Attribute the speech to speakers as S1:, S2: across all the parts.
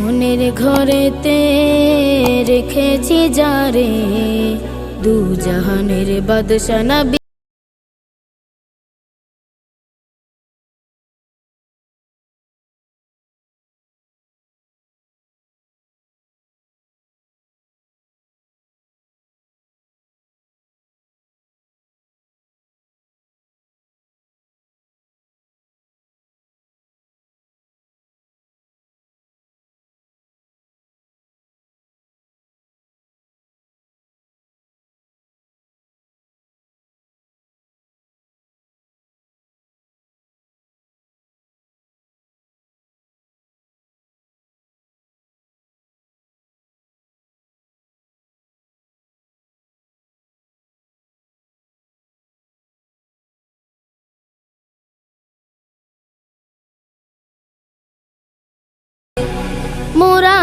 S1: মনের ঘরেতে রেখেছি যারে দু জাহানের বাদশা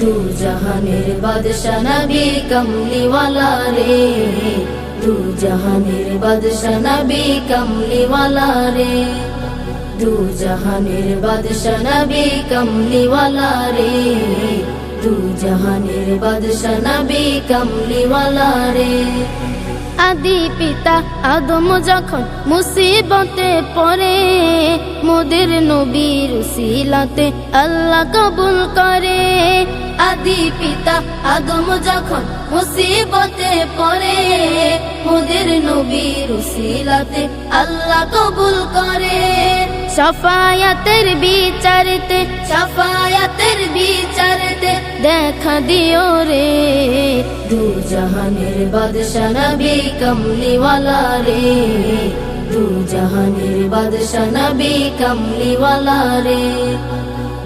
S1: দু জাহানের বাদশা নবী কমলিওয়ালা রে। দু জাহানের বাদশা নবী কমলিওয়ালা রে। দু জাহানের বাদশা নবী কমলিওয়ালা রে। দু জাহানের বাদশা নবী কমলিওয়ালা রে। আদি পিতা আদম যখন মুসিবতে পড়ে, মোদের নবীর সিলাতে আল্লাহ কবুল করে। আদি পিতা আদম যখন মুসিবতে পড়ে, মোদের নবীর সিলাতে আল্লাহ কবুল করে। সফায়াতের বিচারতে সফায়াতের বিচারতে দেখা দিও রে। দু জাহানের বাদশা নবী কমলিওয়ালা রে। দু জাহানের বাদশা নবী কমলিওয়ালা রে।